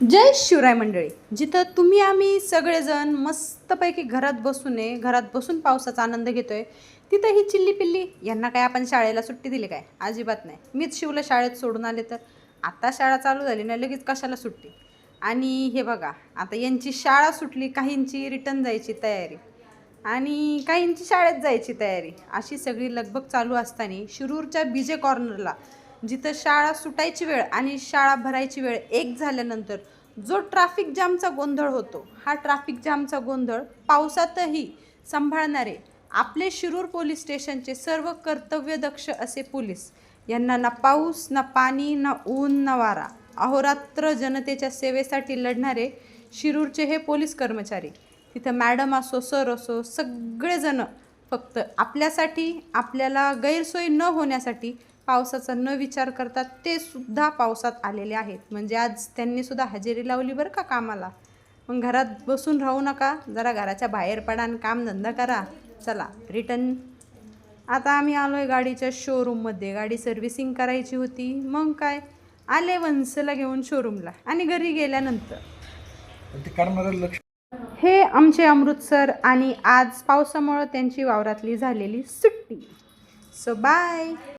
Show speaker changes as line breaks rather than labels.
जय शिवराय मंडळी. जिथं तुम्ही आम्ही सगळेजण मस्तपैकी घरात बसून आहे घरात बसून पावसाचा आनंद घेतोय तिथं ही चिल्ली पिल्ली यांना काय आपण शाळेला सुट्टी दिली काय? अजिबात नाही. मीच शिवला शाळेत सोडून आले तर? आता शाळा चालू झाली ना लगेच कशाला सुट्टी? आणि हे बघा आता यांची शाळा सुटली काहींची रिटर्न जायची तयारी. आणि काहींची शाळेत जायची तयारी. अशी सगळी लगबग चालू असताना शिरूरच्या बीजे कॉर्नरला जिथं शाळा सुटायची वेळ आणि शाळा भरायची वेळ एक झाल्यानंतर जो ट्रॅफिक जामचा गोंधळ होतो हा ट्रॅफिक जामचा गोंधळ पावसातही सांभाळणारे आपले शिरूर पोलीस स्टेशनचे सर्व कर्तव्यदक्ष असे पोलीस यांना ना पाऊस ना पाणी ना ऊन ना वारा अहोरात्र जनतेच्या सेवेसाठी लढणारे शिरूरचे हे पोलीस कर्मचारी. तिथं मॅडम असो सर असो सगळेजणं फक्त आपल्यासाठी आपल्याला गैरसोय न होण्यासाठी पावसाचा न विचार करतात ते सुद्धा पावसात आलेले आहेत. म्हणजे आज त्यांनी सुद्धा हजेरी लावली बरं का कामाला. मग घरात बसून राहू नका जरा घराच्या बाहेर पडा आणि कामधंदा करा. चला रिटर्न आता आम्ही आलो आहे गाडीच्या शोरूममध्ये गाडी सर्व्हिसिंग करायची होती. मग काय? आले वंसला घेऊन शोरूमला आणि घरी गेल्यानंतर. हे आमचे अमृतसर आणि आज पावसामुळं त्यांची वावरातली झालेली सुट्टी. So bye